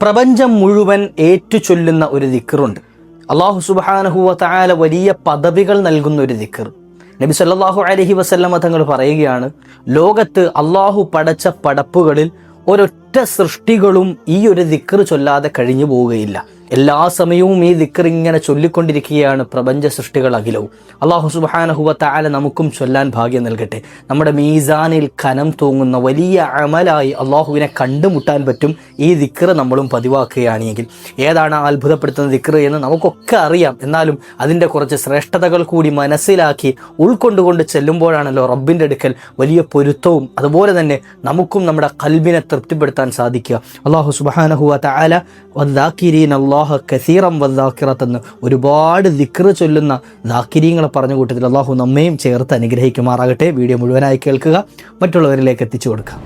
പ്രപഞ്ചം മുഴുവൻ ഏറ്റുചൊല്ലുന്ന ഒരു ദിക്കറുണ്ട് അള്ളാഹു സുബാനഹുവ തആല വലിയ പദവികൾ നൽകുന്ന ഒരു ദിക്കർ നബി സല്ലാഹു അലഹി വസല്ലമ തങ്ങൾ പറയുകയാണ് ലോകത്ത് അള്ളാഹു പടച്ച പടപ്പുകളിൽ ഒരൊറ്റ സൃഷ്ടികളും ഈ ഒരു ദിക്കർ ചൊല്ലാതെ കഴിഞ്ഞു പോവുകയില്ല എല്ലാ സമയവും ഈ ദിക്കർ ഇങ്ങനെ ചൊല്ലിക്കൊണ്ടിരിക്കുകയാണ് പ്രപഞ്ച സൃഷ്ടികൾ അഖിലവും. അള്ളാഹു സുബാനഹുവ താല നമുക്കും ചൊല്ലാൻ ഭാഗ്യം നൽകട്ടെ. നമ്മുടെ മീസാനിൽ കനം തൂങ്ങുന്ന വലിയ അമലായി അള്ളാഹുവിനെ കണ്ടുമുട്ടാൻ പറ്റും ഈ ദിക്കർ നമ്മളും പതിവാക്കുകയാണെങ്കിൽ. ഏതാണ് അത്ഭുതപ്പെടുത്തുന്ന ദിക്കർ എന്ന് നമുക്കൊക്കെ അറിയാം. എന്നാലും അതിന്റെ കുറച്ച് ശ്രേഷ്ഠതകൾ കൂടി മനസ്സിലാക്കി ഉൾക്കൊണ്ടുകൊണ്ട് ചെല്ലുമ്പോഴാണല്ലോ റബ്ബിന്റെ അടുക്കൽ വലിയ പൊരുത്തവും. അതുപോലെ തന്നെ നമുക്കും നമ്മുടെ കൽബിനെ തൃപ്തിപ്പെടുത്താൻ സാധിക്കുക. അള്ളാഹു സുബാനഹുവ താല വദ്ദാക്കിരീൻ അള്ളാഹ കസീറം വദ്ദാക്കിറത്ത് എന്ന് ഒരുപാട് ദിക്ർ ചൊല്ലുന്ന ദാക്കിരീങ്ങളെ പറഞ്ഞ കൂട്ടത്തിൽ അള്ളാഹു നമ്മയും ചേർത്ത് അനുഗ്രഹിക്കുമാറാകട്ടെ വീഡിയോ മുഴുവനായി കേൾക്കുക മറ്റുള്ളവരിലേക്ക് എത്തിച്ചു കൊടുക്കുക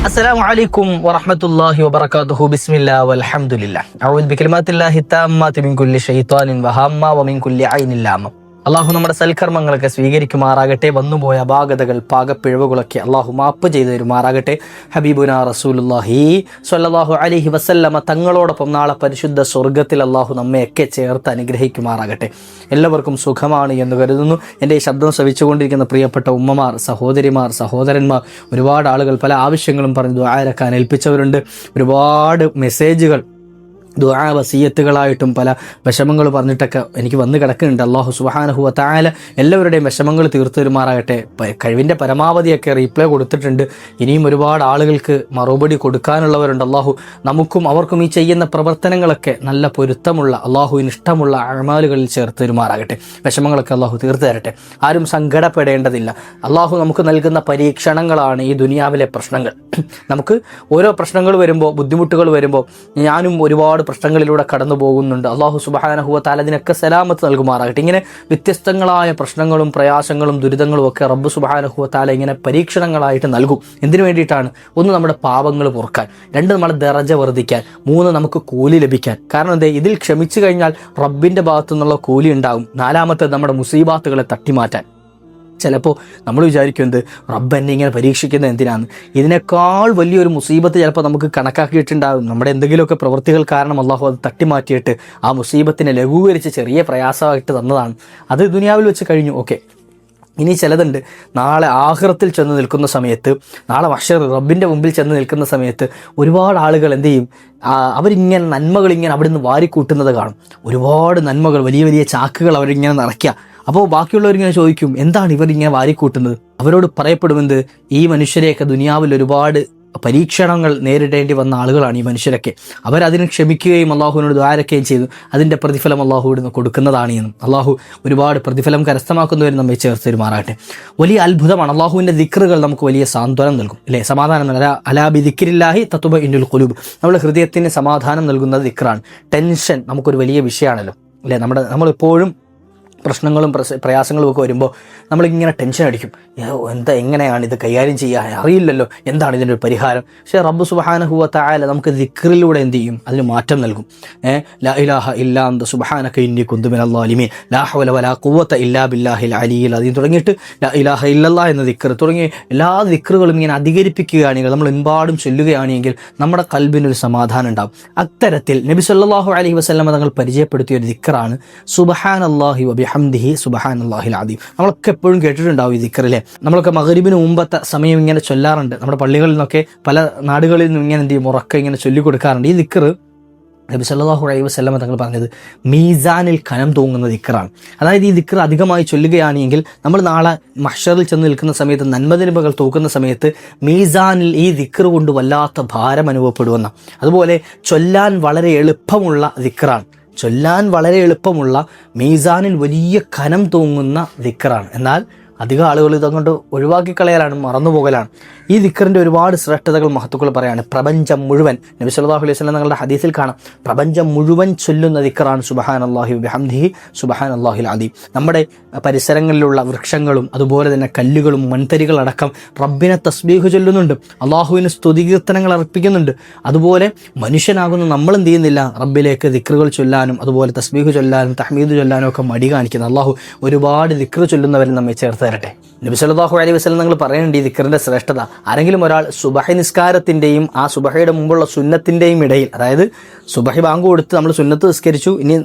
السلام عليكم ورحمة الله وبركاته بسم الله والحمد لله أعوذ بكلمات الله التامات من كل شيطان وهامة ومن كل عين لامة അള്ളാഹു നമ്മുടെ സൽക്കർമ്മങ്ങളൊക്കെ സ്വീകരിക്കുമാറാകട്ടെ. വന്നുപോയ അപാകതകൾ പാകപ്പിഴവുകളൊക്കെ അള്ളാഹു മാപ്പ് ചെയ്തു തരുമാറാകട്ടെ. ഹബീബുന റസൂലുല്ലാഹി സ്വല്ലല്ലാഹു അലൈഹി വസല്ലമ തങ്ങളോടൊപ്പം നാളെ പരിശുദ്ധ സ്വർഗത്തിൽ അള്ളാഹു നമ്മയൊക്കെ ചേർത്ത് അനുഗ്രഹിക്കുമാറാകട്ടെ. എല്ലാവർക്കും സുഖമാണ് എന്ന് കരുതുന്നു. എന്റെ ഈ ശബ്ദം ശ്രവിച്ചുകൊണ്ടിരിക്കുന്ന പ്രിയപ്പെട്ട ഉമ്മമാർ സഹോദരിമാർ സഹോദരന്മാർ ഒരുപാട് ആളുകൾ പല ആവശ്യങ്ങളും പറഞ്ഞു ദ്വാരക്കാൻ ഏൽപ്പിച്ചവരുണ്ട് ഒരുപാട് മെസ്സേജുകൾ ദുആ വസീയത്തുകളായിട്ടും പല വിഷമങ്ങൾ പറഞ്ഞിട്ടൊക്കെ എനിക്ക് വന്ന് കിടക്കുന്നുണ്ട്. അള്ളാഹു സുബാനഹുവ താല എല്ലാവരുടെയും വിഷമങ്ങൾ തീർത്തു തരുമാറാകട്ടെ കഴിവിന്റെ പരമാവധിയൊക്കെ റീപ്ലൈ കൊടുത്തിട്ടുണ്ട്. ഇനിയും ഒരുപാട് ആളുകൾക്ക് മറുപടി കൊടുക്കാനുള്ളവരുണ്ട്. അള്ളാഹു നമുക്കും അവർക്കും ഈ ചെയ്യുന്ന പ്രവർത്തനങ്ങളൊക്കെ നല്ല പൊരുത്തമുള്ള അള്ളാഹുവിന് ഇഷ്ടമുള്ള അഴമാലുകളിൽ ചേർത്ത് തരുമാറാകട്ടെ വിഷമങ്ങളൊക്കെ അള്ളാഹു തീർത്തു തരട്ടെ. ആരും സങ്കടപ്പെടേണ്ടതില്ല. അള്ളാഹു നമുക്ക് നൽകുന്ന പരീക്ഷണങ്ങളാണ് ഈ ദുനിയാവിലെ പ്രശ്നങ്ങൾ. നമുക്ക് ഓരോ പ്രശ്നങ്ങൾ വരുമ്പോൾ ബുദ്ധിമുട്ടുകൾ വരുമ്പോൾ ഞാനും ഒരുപാട് പ്രശ്നങ്ങളിലൂടെ കടന്നു പോകുന്നുണ്ട്. അള്ളാഹു സുബാനഹുവ താലതിനൊക്കെ സലാമത്ത് നൽകുമാറാകട്ടെ. ഇങ്ങനെ വ്യത്യസ്തങ്ങളായ പ്രശ്നങ്ങളും പ്രയാസങ്ങളും ദുരിതങ്ങളും ഒക്കെ റബ്ബ് സുബാനഹുവ താല ഇങ്ങനെ പരീക്ഷണങ്ങളായിട്ട് നൽകും. എന്തിനു വേണ്ടിയിട്ടാണ്? ഒന്ന് നമ്മുടെ പാപങ്ങൾ പൊറുക്കാൻ രണ്ട് നമ്മുടെ ദറജ വർദ്ധിക്കാൻ. മൂന്ന് നമുക്ക് കൂലി ലഭിക്കാൻ. കാരണം എന്തേ? ഇതിൽ ക്ഷമിച്ചു കഴിഞ്ഞാൽ റബ്ബിന്റെ ഭാഗത്തു നിന്നുള്ള കൂലി ഉണ്ടാകും. നാലാമത്തെ നമ്മുടെ മുസീബാത്തുകളെ തട്ടിമാറ്റാൻ. ചിലപ്പോൾ നമ്മൾ വിചാരിക്കും എന്ത് റബ്ബ് എന്നെ ഇങ്ങനെ പരീക്ഷിക്കുന്നത് എന്തിനാണ് ഇതിനേക്കാൾ വലിയൊരു മുസീബത്ത് ചിലപ്പോൾ നമുക്ക് കണക്കാക്കിയിട്ടുണ്ടാകും നമ്മുടെ എന്തെങ്കിലുമൊക്കെ പ്രവൃത്തികൾ കാരണം അള്ളാഹു അത് തട്ടിമാറ്റിയിട്ട് ആ മുസീബത്തിനെ ലഘൂകരിച്ച് ചെറിയ പ്രയാസമായിട്ട് തന്നതാണ്. അത് ദുനിയാവിൽ വെച്ച് കഴിഞ്ഞു ഓക്കെ. ഇനി ചിലതുണ്ട്. നാളെ ആഹ്റത്തിൽ ചെന്ന് നിൽക്കുന്ന സമയത്ത് നാളെ വർഷ റബ്ബിന്റെ മുമ്പിൽ ചെന്ന് നിൽക്കുന്ന സമയത്ത് ഒരുപാട് ആളുകൾ എന്ത് ചെയ്യും? അവരിങ്ങനെ നന്മകൾ ഇങ്ങനെ അവിടുന്ന് വാരിക്കൂട്ടുന്നത് കാണും. ഒരുപാട് നന്മകൾ വലിയ വലിയ ചാക്കുകൾ അവരിങ്ങനെ നിറയ്ക്കുക. അപ്പോൾ ബാക്കിയുള്ളവരിങ്ങനെ ചോദിക്കും എന്താണ് ഇവരിങ്ങനെ വാരിക്കൂട്ടുന്നത്? അവരോട് പറയപ്പെടുമെന്ന് ഈ മനുഷ്യരെയൊക്കെ ദുനിയാവിൽ ഒരുപാട് പരീക്ഷണങ്ങൾ നേരിടേണ്ടി വന്ന ആളുകളാണ് ഈ മനുഷ്യരൊക്കെ. അവരതിന് ക്ഷമിക്കുകയും അള്ളാഹുവിനോട് ദ്വാരക്കുകയും ചെയ്തു. അതിന്റെ പ്രതിഫലം അള്ളാഹു ഇവിടുന്ന് കൊടുക്കുന്നതാണ് എന്നും. അള്ളാഹു ഒരുപാട് പ്രതിഫലം കരസ്ഥമാക്കുന്നവരും നമ്മെ ചേർത്ത് തരുമാറാകട്ടെ. വലിയ അത്ഭുതമാണ്. അള്ളാഹുവിന്റെ ദിക്റുകൾ നമുക്ക് വലിയ സാന്ത്വനം നൽകും. അല്ലേ? സമാധാനം നൽകും. അലാ- അലാബി ദിക്രില്ലാഹി തത്വ ഇൻഡുൽ കുലൂബ് നമ്മുടെ ഹൃദയത്തിന് സമാധാനം നൽകുന്നത് ദിക്റാണ്. ടെൻഷൻ നമുക്കൊരു വലിയ വിഷയമാണല്ലോ. അല്ലേ? നമ്മുടെ നമ്മളിപ്പോഴും പ്രശ്നങ്ങളും പ്രയാസങ്ങളും ഒക്കെ വരുമ്പോൾ നമ്മളിങ്ങനെ ടെൻഷൻ അടിക്കും. എന്താ എങ്ങനെയാണ് ഇത് കൈകാര്യം ചെയ്യാൻ അറിയില്ലല്ലോ എന്താണ് ഇതിന്റെ ഒരു പരിഹാരം? പക്ഷേ റബ്ബ് സുബഹാനഹുവ തായാല നമുക്ക് ദിക്റിലൂടെ എന്ത് ചെയ്യും? അതിന് മാറ്റം നൽകും. ഏ ലാ ഇലാഹ ഇല്ലാ അന്ത സുബഹാനക ഇന്നി കുന്തുമിൻ അള്ളാലിമീൻ ലാ ഹവല വലാ കുവത്ത ഇല്ലാ ബില്ലാഹിൽ അലിയിൽ അതിൽ തുടങ്ങിയിട്ട് ലാ ഇലാഹ ഇല്ലല്ലാ എന്ന ദിക്ർ തുടങ്ങി എല്ലാ ദിക്റുകളും ഇങ്ങനെ അധികരിപ്പിക്കുകയാണെങ്കിൽ നമ്മൾ എമ്പാടും ചൊല്ലുകയാണെങ്കിൽ നമ്മുടെ കൽബിനൊരു സമാധാനം ഉണ്ടാകും അത്തരത്തിൽ നബി സല്ലല്ലാഹു അലൈഹി വസ്ലമ തങ്ങൾ പരിചയപ്പെടുത്തിയ ഒരു ദിക്റാണ് സുബഹാൻ അള്ളാഹി വബിഹംദിഹി സുബഹാൻ അള്ളാഹിൽ ആദീം നമ്മളൊക്കെ എപ്പോഴും കേട്ടിട്ടുണ്ടാവും ഈ ദിക്കറിലെ നമ്മളൊക്കെ മകരിബിന് മുമ്പത്തെ സമയം ഇങ്ങനെ ചൊല്ലാറുണ്ട്. നമ്മുടെ പള്ളികളിൽ നിന്നൊക്കെ പല നാടുകളിൽ നിന്നും ഇങ്ങനെ എന്ത് ചെയ്യും? ഉറക്കം ഇങ്ങനെ ചൊല്ലിക്കൊടുക്കാറുണ്ട്. ഈ ദിക്കർ നബി സല്ലാഹു അലൈഹി വസ്ലമ തങ്ങൾ പറഞ്ഞത് മീസാനിൽ കനം തൂങ്ങുന്ന ദിക്റാണ്. അതായത് ഈ ദിക്ർ അധികമായി ചൊല്ലുകയാണെങ്കിൽ നമ്മൾ നാളെ മഷറിൽ ചെന്ന് നിൽക്കുന്ന സമയത്ത് നന്മതിരുമ്പകൾ തൂക്കുന്ന സമയത്ത് മീസാനിൽ ഈ ദിക്ർ കൊണ്ട് വല്ലാത്ത ഭാരം അനുഭവപ്പെടുമെന്ന അതുപോലെ ചൊല്ലാൻ വളരെ എളുപ്പമുള്ള ദിക്റാണ്. ചൊല്ലാൻ വളരെ എളുപ്പമുള്ള മീസാനിൽ വലിയ കനം തൂങ്ങുന്ന ദിക്കറാണ് എന്നാൽ അധികം ആളുകൾ ഇതങ്ങോട്ട് ഒഴിവാക്കി കളയലാണ് മറന്നുപോകലാണ്. ഈ ദിക്കറിന്റെ ഒരുപാട് ശ്രേഷ്ഠതകൾ മഹത്തുക്കൾ പറയാണ് പ്രപഞ്ചം മുഴുവൻ നബി സല്ലല്ലാഹു അലൈഹി സ്വലം നിങ്ങളുടെ ഹദീസിൽ കാണാം പ്രപഞ്ചം മുഴുവൻ ചൊല്ലുന്ന ദിക്കറാണ് സുബഹാൻ അള്ളാഹി ബിഹംദിഹി സുബഹാൻ അള്ളാഹി അദീം. നമ്മുടെ പരിസരങ്ങളിലുള്ള വൃക്ഷങ്ങളും അതുപോലെ തന്നെ കല്ലുകളും മൺതരികളടക്കം റബ്ബിനെ തസ്ബീഹ് ചൊല്ലുന്നുണ്ട് അള്ളാഹുവിന് സ്തുതികീർത്തനങ്ങൾ അർപ്പിക്കുന്നുണ്ട്. അതുപോലെ മനുഷ്യനാകുന്ന നമ്മൾ എന്ത് ചെയ്യുന്നില്ല റബ്ബിലേക്ക് ദിക്കറുകൾ ചൊല്ലാനും അതുപോലെ തസ്ബീഹ് ചൊല്ലാനും തഹ്മീദ് ചൊല്ലാനും ഒക്കെ മടി കാണിക്കുന്നത് അള്ളാഹു ഒരുപാട് ദിക്റ് ചൊല്ലുന്നവരെ നമ്മെ ചേർത്ത് തരട്ടെ നബി സല്ലാഹു അലൈഹി വസ്ലം നിങ്ങൾ പറയേണ്ടി ദിക്കറിന്റെ ശ്രേഷ്ഠത. ആരെങ്കിലും ഒരാൾ സുബഹ നിസ്കാരത്തിന്റെയും ആ സുബഹയുടെ മുമ്പുള്ള സുന്നത്തിന്റെയും ഇടയിൽ അതായത് സുബഹി ബാങ്ക് കൊടുത്ത് നമ്മൾ സുന്നത്ത് നിസ്കരിച്ചു ഇനി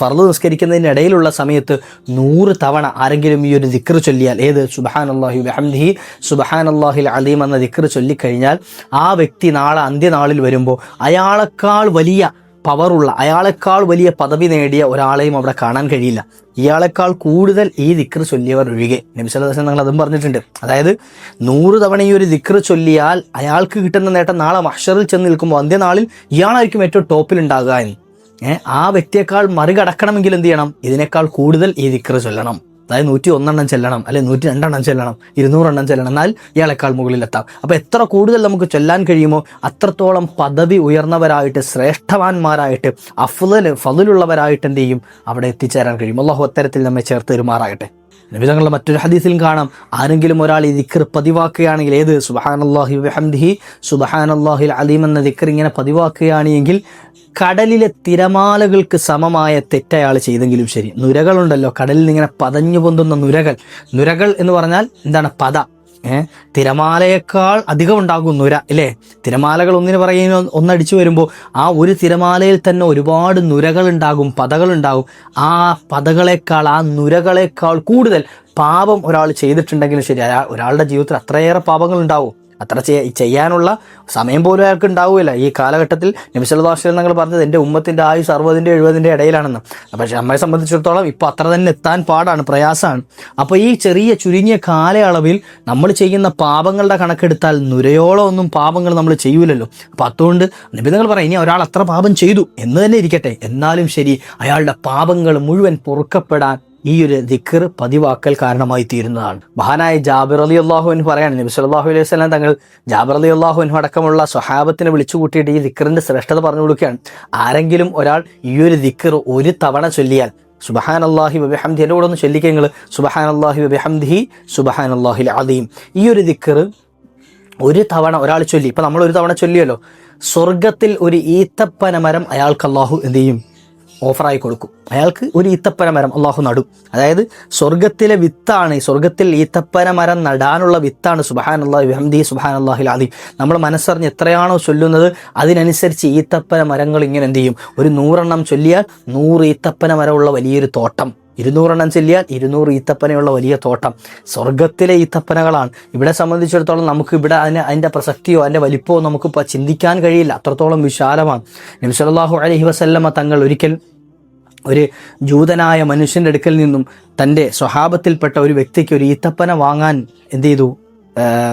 ഫർദ് നിസ്കരിക്കുന്നതിന് ഇടയിലുള്ള സമയത്ത് നൂറ് തവണ ആരെങ്കിലും ഈ ഒരു ദിക്കർ ചൊല്ലിയാൽ ഏത്? സുബഹാൻ അള്ളാഹി ബഹംദിഹി സുബഹാൻ അള്ളാഹിൽ അലീം എന്ന ദിക്കർ ചൊല്ലിക്കഴിഞ്ഞാൽ ആ വ്യക്തി നാളെ അന്ത്യനാളിൽ വരുമ്പോൾ അയാളെക്കാൾ വലിയ പവറുള്ള അയാളെക്കാൾ വലിയ പദവി നേടിയ ഒരാളെയും അവിടെ കാണാൻ കഴിയില്ല. ഇയാളെക്കാൾ കൂടുതൽ ഈ ദിക്ർ ചൊല്ലിയവർ ഒഴികെ. നബിസ്വല്ലാസ് നിങ്ങൾ അതും പറഞ്ഞിട്ടുണ്ട്. അതായത് നൂറ് തവണ ഈ ഒരു ദിക്ർ ചൊല്ലിയാൽ അയാൾക്ക് കിട്ടുന്ന നേട്ടം നാളെ മഷറിൽ ചെന്ന് നിൽക്കുമ്പോൾ അന്ത്യനാളിൽ ഇയാളായിരിക്കും ഏറ്റവും ടോപ്പിൽ ഉണ്ടാകുക എന്ന്. ആ വ്യക്തിയേക്കാൾ മറികടക്കണമെങ്കിൽ എന്ത് ചെയ്യണം? ഇതിനേക്കാൾ കൂടുതൽ ഈ ദിക്ർ ചൊല്ലണം. അതായത് നൂറ്റി ഒന്നെണ്ണം ചെല്ലണം അല്ലെങ്കിൽ നൂറ്റി രണ്ടെണ്ണം ചെല്ലണം ഇരുന്നൂറെണ്ണം ചെല്ലണം എന്നാൽ ഇയാളെക്കാൾ മുകളിലെത്താം. അപ്പോൾ എത്ര കൂടുതൽ നമുക്ക് ചൊല്ലാൻ കഴിയുമോ? അത്രത്തോളം പദവി ഉയർന്നവരായിട്ട് ശ്രേഷ്ഠവാന്മാരായിട്ട് അഫ്ലൽ ഫതിലുള്ളവരായിട്ട് എന്ത് ചെയ്യും? അവിടെ എത്തിച്ചേരാൻ കഴിയും. അല്ലാഹു അത്തരത്തിൽ നമ്മെ ചേർത്ത് പെരുമാറാകട്ടെ നബിതങ്ങളുടെ മറ്റൊരു ഹദീസിലും കാണാം ആരെങ്കിലും ഒരാൾ ഈ ദിക്കർ പതിവാക്കുകയാണെങ്കിൽ ഏത്? സുബഹാനല്ലാഹി വഹംദിഹി സുബഹാനല്ലാഹിൽ അലീം എന്ന ദിക്കർ ഇങ്ങനെ പതിവാക്കുകയാണെങ്കിൽ കടലിലെ തിരമാലകൾക്ക് സമമായ തെറ്റയാൾ ചെയ്തെങ്കിലും ശരി. നുരകളുണ്ടല്ലോ. കടലിൽ ഇങ്ങനെ പതഞ്ഞു പൊന്തുന്ന നുരകൾ. നുരകൾ എന്ന് പറഞ്ഞാൽ എന്താണ്? പത. ഏഹ് തിരമാലയേക്കാൾ അധികം ഉണ്ടാകും നുര അല്ലേ തിരമാലകൾ ഒന്നിന് പറയുന്ന ഒന്നടിച്ചു വരുമ്പോൾ ആ ഒരു തിരമാലയിൽ തന്നെ ഒരുപാട് നുരകൾ ഉണ്ടാകും പതകൾ ഉണ്ടാകും. ആ പതകളെക്കാൾ ആ നുരകളെക്കാൾ കൂടുതൽ പാപം ഒരാൾ ചെയ്തിട്ടുണ്ടെങ്കിലും ശരി. ഒരാളുടെ ജീവിതത്തിൽ അത്രയേറെ പാപങ്ങൾ ഉണ്ടാവും. അത്ര ചെയ്യാനുള്ള സമയം പോലും അയാൾക്ക് ഉണ്ടാവില്ല ഈ കാലഘട്ടത്തിൽ നബിസല്ലാസ്ലം നിങ്ങൾ പറഞ്ഞത് എന്റെ ഉമ്മത്തിന്റെ ആയുസ് അറുപതിന്റെ എഴുപതിന്റെ ഇടയിലാണെന്ന്. പക്ഷേ നമ്മെ സംബന്ധിച്ചിടത്തോളം ഇപ്പോൾ അത്ര തന്നെ എത്താൻ പാടാണ് പ്രയാസമാണ്. അപ്പോൾ ഈ ചെറിയ ചുരുങ്ങിയ കാലയളവിൽ നമ്മൾ ചെയ്യുന്ന പാപങ്ങളുടെ കണക്കെടുത്താൽ നുരയോളം ഒന്നും പാപങ്ങൾ നമ്മൾ ചെയ്യൂലല്ലോ. അപ്പോൾ അതുകൊണ്ട് നിബിധങ്ങൾ പറയും ഇനി ഒരാൾ അത്ര പാപം ചെയ്തു എന്ന് തന്നെ ഇരിക്കട്ടെ. എന്നാലും ശരി അയാളുടെ പാപങ്ങൾ മുഴുവൻ പൊറുക്കപ്പെടാൻ ഈ ഒരു ദിക്കർ പതിവാക്കൽ കാരണമായി തീരുന്നതാണ്. മഹാനായ ജാബിർ അലി അള്ളാഹുവിന് പറയാണ് നബി സല്ലല്ലാഹു അലൈഹി വസല്ലം തങ്ങൾ ജാബിർ അലി അള്ളാഹുവിന് അടക്കമുള്ള സ്വഹാബത്തിനെ വിളിച്ചു കൂട്ടിയിട്ട് ഈ ദിക്കറിന്റെ ശ്രേഷ്ഠത പറഞ്ഞു കൊടുക്കുകയാണ്. ആരെങ്കിലും ഒരാൾ ഈ ഒരു ദിക്കർ ഒരു തവണ ചൊല്ലിയാൽ സുബഹാൻ അള്ളാഹി വബിഹംദി എന്റെ കൂടെ ഒന്ന് ചൊല്ലിക്കെങ്കിൽ സുബഹാൻ അള്ളാഹി വബിഹംദി സുബഹാൻ അള്ളാഹിൽ അദീം. ഈ ഒരു ദിക്കർ ഒരു തവണ ഒരാൾ ചൊല്ലി ഇപ്പം നമ്മൾ ഒരു തവണ ചൊല്ലിയല്ലോ സ്വർഗത്തിൽ ഒരു ഈത്തപ്പന മരം അയാൾക്ക് അള്ളാഹു എന്ത് ചെയ്യും? ഓഫറായി കൊടുക്കും. അയാൾക്ക് ഒരു ഈത്തപ്പന മരം അള്ളാഹു നടും. അതായത് സ്വർഗത്തിലെ വിത്താണ് സ്വർഗത്തിൽ ഈത്തപ്പന മരം നടാനുള്ള വിത്താണ് സുബഹാൻ അള്ളാഹി ഹംദി സുബഹാൻ അള്ളാഹിൽ നമ്മൾ മനസ്സറിഞ്ഞ് എത്രയാണോ ചൊല്ലുന്നത് അതിനനുസരിച്ച് ഈത്തപ്പന മരങ്ങൾ ഇങ്ങനെ എന്ത് ചെയ്യും? ഒരു നൂറെണ്ണം ചൊല്ലിയാൽ നൂറ് ഈത്തപ്പന മരമുള്ള വലിയൊരു തോട്ടം. ഇരുന്നൂറെണ്ണം ചെല്ലിയാൽ ഇരുന്നൂറ് ഈത്തപ്പനയുള്ള വലിയ തോട്ടം. സ്വർഗത്തിലെ ഈത്തപ്പനകളാണ്. ഇവിടെ സംബന്ധിച്ചിടത്തോളം നമുക്ക് ഇവിടെ അതിന് അതിന്റെ പ്രസക്തിയോ അതിന്റെ വലിപ്പമോ നമുക്കിപ്പോൾ ചിന്തിക്കാൻ കഴിയില്ല. അത്രത്തോളം വിശാലമാണ്. നബി അലഹി അലൈഹി വസല്ലമ തങ്ങൾ ഒരിക്കൽ ഒരു ജൂതനായ മനുഷ്യന്റെ അടുക്കൽ നിന്നും തന്റെ സ്വഭാവത്തിൽപ്പെട്ട ഒരു വ്യക്തിക്ക് ഒരു ഈത്തപ്പന വാങ്ങാൻ എന്ത് ചെയ്തു?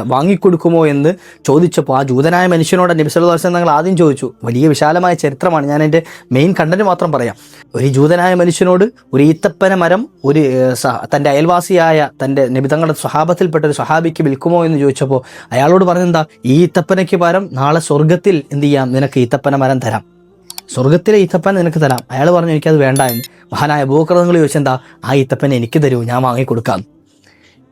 വാങ്ങിക്കൊടുക്കുമോ എന്ന് ചോദിച്ചപ്പോൾ ആ ജൂതനായ മനുഷ്യനോട് നബി സല്ലല്ലാഹു അലൈഹി തങ്ങൾ ആദ്യം ചോദിച്ചു വലിയ വിശാലമായ ചരിത്രമാണ്. ഞാൻ എന്റെ മെയിൻ കണ്ടന്റ് മാത്രം പറയാം. ഒരു ജൂതനായ മനുഷ്യനോട് ഒരു ഈത്തപ്പന മരം ഒരു തന്റെ അയൽവാസിയായ തന്റെ നബി തങ്ങളുടെ സ്വഭാവത്തിൽപ്പെട്ട ഒരു സ്വഹാബിക്ക് വിൽക്കുമോ എന്ന് ചോദിച്ചപ്പോൾ അയാളോട് പറഞ്ഞെന്താ ഈ ഈത്തപ്പനയ്ക്ക് പകരം നാളെ സ്വർഗത്തിൽ എന്ത് ചെയ്യാം? നിനക്ക് ഈത്തപ്പന മരം തരാം. സ്വർഗത്തിലെ ഈത്തപ്പൻ നിനക്ക് തരാം. അയാൾ പറഞ്ഞു എനിക്കത് വേണ്ട എന്ന് മഹാനായ ഭൂക്രതങ്ങൾ ചോദിച്ചെന്താ ആ ഈത്തപ്പൻ എനിക്ക് തരൂ ഞാൻ വാങ്ങിക്കൊടുക്കാം.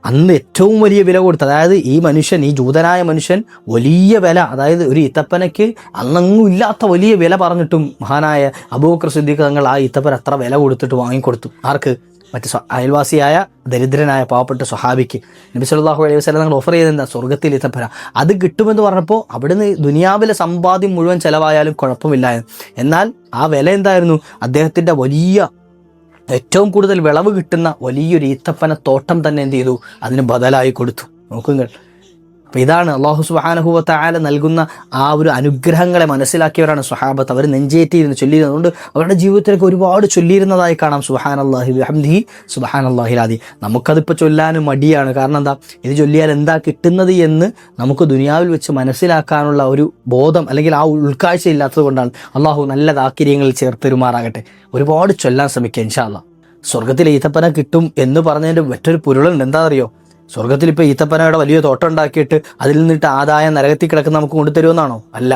അന്ന് ഏറ്റവും വലിയ വില കൊടുത്ത് അതായത് ഈ മനുഷ്യൻ ഈ ജൂതനായ മനുഷ്യൻ വലിയ വില അതായത് ഒരു ഇത്തപ്പനയ്ക്ക് അന്നങ്ങും ഇല്ലാത്ത വലിയ വില പറഞ്ഞിട്ടും മഹാനായ അബൂബക്കർ സിദ്ദീഖ് തങ്ങൾ ആ ഇത്തപ്പൻ അത്ര വില കൊടുത്തിട്ട് വാങ്ങിക്കൊടുത്തു. ആർക്ക്? മറ്റ് അയൽവാസിയായ ദരിദ്രനായ പാവപ്പെട്ട സ്വഹാബിക്ക്. നബി സല്ലല്ലാഹു അലൈഹി വസല്ലം നിങ്ങൾ ഓഫർ ചെയ്തെന്താ സ്വർഗത്തിൽ ഇത്തപ്പന അത് കിട്ടുമെന്ന് പറഞ്ഞപ്പോൾ അവിടുന്ന് ദുനിയാവിലെ സമ്പാദ്യം മുഴുവൻ ചിലവായാലും കുഴപ്പമില്ലായിരുന്നു. എന്ന്. എന്നാൽ ആ വില എന്തായിരുന്നു? അദ്ദേഹത്തിന്റെ വലിയ ഏറ്റവും കൂടുതൽ വിളവ് കിട്ടുന്ന വലിയൊരു ഈത്തപ്പന തോട്ടം തന്നെ എന്ത് ചെയ്തു? അതിന് ബദലായി കൊടുത്തു. നോക്കുങ്ങൾ. അപ്പോൾ ഇതാണ് അള്ളാഹു സുബാനഹുവത്ത ആല നൽകുന്ന ആ ഒരു അനുഗ്രഹങ്ങളെ മനസ്സിലാക്കിയവരാണ് സുഹാബത്ത് അവർ നെഞ്ചേറ്റിയിരുന്ന് ചൊല്ലിയിരുന്നത് അതുകൊണ്ട് അവരുടെ ജീവിതത്തിലേക്ക് ഒരുപാട് ചൊല്ലിയിരുന്നതായി കാണാം. സുഹാൻ അള്ളാഹി ഹംദി സുബാൻ അള്ളാഹിലാദി നമുക്കതിപ്പോൾ ചൊല്ലാനും മടിയാണ്. കാരണം എന്താ? ഇത് ചൊല്ലിയാൽ എന്താ കിട്ടുന്നത് എന്ന് നമുക്ക് ദുനിയാവിൽ വെച്ച് മനസ്സിലാക്കാനുള്ള ഒരു ബോധം അല്ലെങ്കിൽ ആ ഉൾക്കാഴ്ച ഇല്ലാത്തത് കൊണ്ടാണ് അള്ളാഹു നല്ല താക്കിര്യങ്ങളിൽ ചേർത്തെരുമാറാകട്ടെ. ഒരുപാട് ചൊല്ലാൻ ശ്രമിക്കുക ഇൻഷാല്ല സ്വർഗത്തിൽ ഈത്തപ്പന കിട്ടും എന്ന് പറഞ്ഞതിന്റെ മറ്റൊരു പൊരുളുണ്ട്. എന്താ അറിയോ? സ്വർഗത്തിൽ ഇപ്പോൾ ഈത്തപ്പനയുടെ വലിയ തോട്ടം ഉണ്ടാക്കിയിട്ട് അതിൽ നിന്നിട്ട് ആദായം നരകത്തിൽ കിടക്കുന്ന നമുക്ക് കൊണ്ടുതരുമെന്നാണോ അല്ല.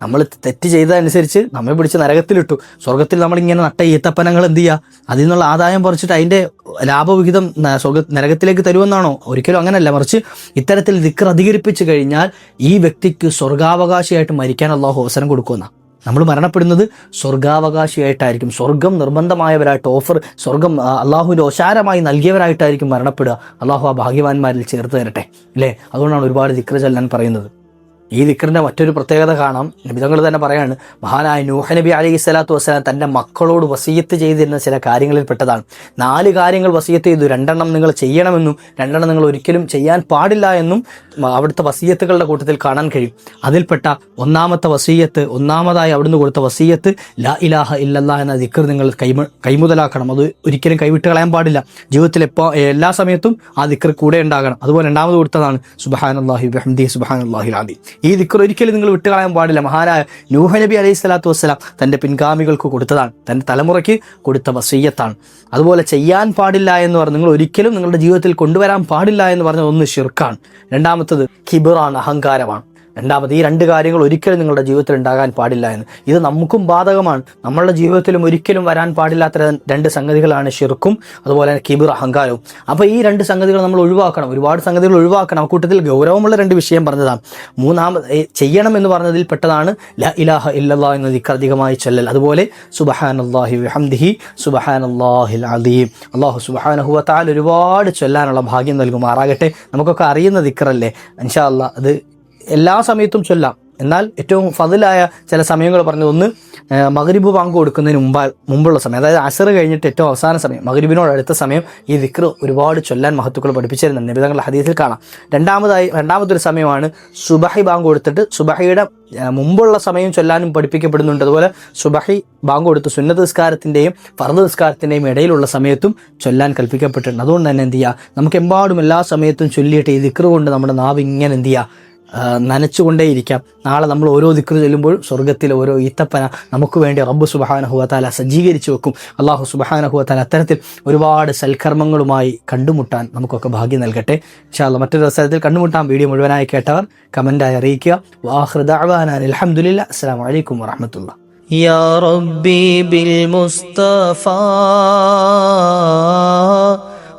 നമ്മൾ തെറ്റ് ചെയ്തതനുസരിച്ച് നമ്മെ പിടിച്ച് നരകത്തിലിട്ടു. സ്വർഗത്തിൽ നമ്മൾ ഇങ്ങനെ നട്ട ഈത്തപ്പനങ്ങൾ എന്ത് ചെയ്യുക അതിൽ നിന്നുള്ള ആദായം പറിച്ചിട്ട് അതിന്റെ ലാഭവിഹിതം സ്വർഗ നരകത്തിലേക്ക് തരുമെന്നാണോ? ഒരിക്കലും അങ്ങനെയല്ല മറിച്ച് ഇത്തരത്തിൽ ദിക്കർ അധികരിപ്പിച്ചു കഴിഞ്ഞാൽ ഈ വ്യക്തിക്ക് സ്വർഗാവകാശിയായിട്ട് മരിക്കാൻ അള്ളാഹു അവസരം കൊടുക്കുമെന്നാണ് നമ്മൾ മരണപ്പെടുന്നത് സ്വർഗാവകാശിയായിട്ടായിരിക്കും. സ്വർഗം നിർബന്ധമായവരായിട്ട് ഓഫർ സ്വർഗം അള്ളാഹുവിന്റെ ഓശാരമായി നൽകിയവരായിട്ടായിരിക്കും മരണപ്പെടുക. അള്ളാഹു ആ ഭാഗ്യവാന്മാരിൽ ചേർത്ത് തരട്ടെ. അല്ലേ? അതുകൊണ്ടാണ് ഒരുപാട് ദിക്ര ചെല്ലാൻ പറയുന്നത്. ഈ ദിക്റിന്റെ മറ്റൊരു പ്രത്യേകത കാണാം. നബിതങ്ങൾ തന്നെ പറയാണ് മഹാനായ നൂഹ നബി അലൈഹി സ്വലാത്തു വസ്സലാം തന്റെ മക്കളോട് വസീയത്ത് ചെയ്തിരുന്ന ചില കാര്യങ്ങളിൽ പെട്ടതാണ്. നാല് കാര്യങ്ങൾ വസീയത്ത് ചെയ്തു രണ്ടെണ്ണം നിങ്ങൾ ചെയ്യണമെന്നും രണ്ടെണ്ണം നിങ്ങൾ ഒരിക്കലും ചെയ്യാൻ പാടില്ല എന്നും അവിടുത്തെ വസീയത്തുകളുടെ കൂട്ടത്തിൽ കാണാൻ കഴിയും. അതിൽപ്പെട്ട ഒന്നാമത്തെ വസീയത്ത് ഒന്നാമതായി അവിടുന്ന് കൊടുത്ത വസീയത്ത് ലാ ഇലാഹ ഇല്ലല്ലാ എന്ന ദിക്ർ നിങ്ങൾ കൈമ കൈമുതലാക്കണം. അത് ഒരിക്കലും കൈവിട്ട് കളയാൻ പാടില്ല. ജീവിതത്തിൽ എപ്പോൾ എല്ലാ സമയത്തും ആ ദിക്ർ കൂടെ ഉണ്ടാകണം. അതുപോലെ രണ്ടാമത് കൊടുത്തതാണ് സുബഹാൻ അള്ളാഹി ബഹ്ദി സുബഹാൻ അള്ളാഹി ആദി ഈ ദിക്കർ ഒരിക്കലും നിങ്ങൾ വിട്ടുകളയാൻ പാടില്ല. മഹാനായ നൂഹ നബി അലൈഹി സ്വലാത്തു വസ്സലാം തന്റെ പിൻഗാമികൾക്ക് കൊടുത്തതാണ്. തന്റെ തലമുറയ്ക്ക് കൊടുത്ത വസീയത്താണ്. അതുപോലെ ചെയ്യാൻ പാടില്ല എന്ന് പറഞ്ഞ് നിങ്ങൾ ഒരിക്കലും നിങ്ങളുടെ ജീവിതത്തിൽ കൊണ്ടുവരാൻ പാടില്ല എന്ന് പറഞ്ഞ ഒന്ന് ഷിർക്കാണ് രണ്ടാമത്തത് കിബിറാണ് അഹങ്കാരമാണ്. രണ്ടാമത് ഈ രണ്ട് കാര്യങ്ങൾ ഒരിക്കലും നിങ്ങളുടെ ജീവിതത്തിൽ ഉണ്ടാകാൻ പാടില്ല എന്ന്. ഇത് നമുക്കും ബാധകമാണ്. നമ്മളുടെ ജീവിതത്തിലും ഒരിക്കലും വരാൻ പാടില്ലാത്ത രണ്ട് സംഗതികളാണ് ഷിർക്കും അതുപോലെ തന്നെ കിബിർ അഹങ്കാരവും. അപ്പോൾ ഈ രണ്ട് സംഗതികൾ നമ്മൾ ഒഴിവാക്കണം. ഒരുപാട് സംഗതികൾ ഒഴിവാക്കണം. കൂട്ടത്തിൽ ഗൗരവമുള്ള രണ്ട് വിഷയം പറഞ്ഞതാണ്. മൂന്നാമത് ചെയ്യണം എന്ന് പറഞ്ഞതിൽ പെട്ടതാണ് ല ഇലാഹ ഇല്ലല്ലാ എന്ന ദിക്കധികമായി ചൊല്ലൽ. അതുപോലെ വഹംദിഹി സുബഹാൻ അള്ളാഹി അദീം. അള്ളാഹു സുബഹാനഹു താൽ ഒരുപാട് ചൊല്ലാനുള്ള ഭാഗ്യം നൽകുമാറാകട്ടെ നമുക്കൊക്കെ അറിയുന്ന ദിക്കറല്ലേ? അൻഷാ അല്ലാ അത് എല്ലാ സമയത്തും ചൊല്ലാം. എന്നാൽ ഏറ്റവും ഫതിലായ ചില സമയങ്ങൾ പറഞ്ഞത് ഒന്ന് മകരിബ് ബാങ്ക് കൊടുക്കുന്നതിന് മുമ്പ് മുമ്പുള്ള സമയം. അതായത് അസർ കഴിഞ്ഞിട്ട് ഏറ്റവും അവസാന സമയം മകരിബിനോട് അടുത്ത സമയം ഈ ദിക്ർ ഒരുപാട് ചൊല്ലാൻ മഹത്തുക്കൾ പഠിപ്പിച്ചിരുന്നുണ്ട് നിബിതങ്ങളുടെ ഹദീസിൽ കാണാം. രണ്ടാമതായി രണ്ടാമതൊരു സമയമാണ് സുബഹി ബാങ്ക് കൊടുത്തിട്ട് സുബഹിയുടെ മുമ്പുള്ള സമയം ചൊല്ലാനും പഠിപ്പിക്കപ്പെടുന്നുണ്ട്. അതുപോലെ സുബഹി ബാങ്ക് കൊടുത്ത് സുന്നത നിസ്കാരത്തിന്റെയും ഫർദ് നിസ്കാരത്തിന്റെയും ഇടയിലുള്ള സമയത്തും ചൊല്ലാൻ കൽപ്പിക്കപ്പെട്ടിട്ടുണ്ട്. അതുകൊണ്ട് തന്നെ എന്ത് ചെയ്യുക നമുക്ക് എമ്പാടും എല്ലാ സമയത്തും ചൊല്ലിയിട്ട് ഈ ദിക്ർ കൊണ്ട് നമ്മുടെ നാവ് ഇങ്ങനെ എന്ത് ചെയ്യുക നനച്ചുകൊണ്ടേയിരിക്കാം നാളെ നമ്മൾ ഓരോ ദിക്ർ ചൊല്ലുമ്പോൾ സ്വർഗത്തിലെ ഓരോ ഈത്തപ്പന നമുക്ക് വേണ്ടി റബ്ബ് സുബഹാനഹുവത്താല സജ്ജീകരിച്ചു വെക്കും അള്ളാഹു സുബഹാനഹുവത്താല അത്തരത്തിൽ ഒരുപാട് സൽക്കർമ്മങ്ങളുമായി കണ്ടുമുട്ടാൻ നമുക്കൊക്കെ ഭാഗ്യം നൽകട്ടെ ഇൻഷാല്ല മറ്റൊരു അവസരത്തിൽ കണ്ടുമുട്ടാൻ വീഡിയോ മുഴുവനായി കേട്ടവർ കമൻറ്റായി അറിയിക്കുക വാഹൃദാൻ അലഹമുല്ല അസ്സാം വലൈക്കും വാഹമത്തുള്ള يا ربي بالمصطفى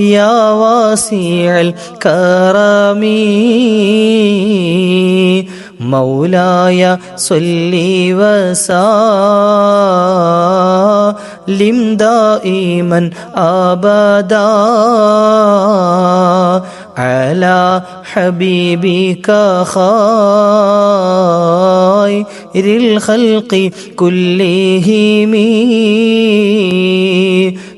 يا واسع الكرم. مولاي صل وسلم دائما أبدا على حبيبك خير الخلق كلهم.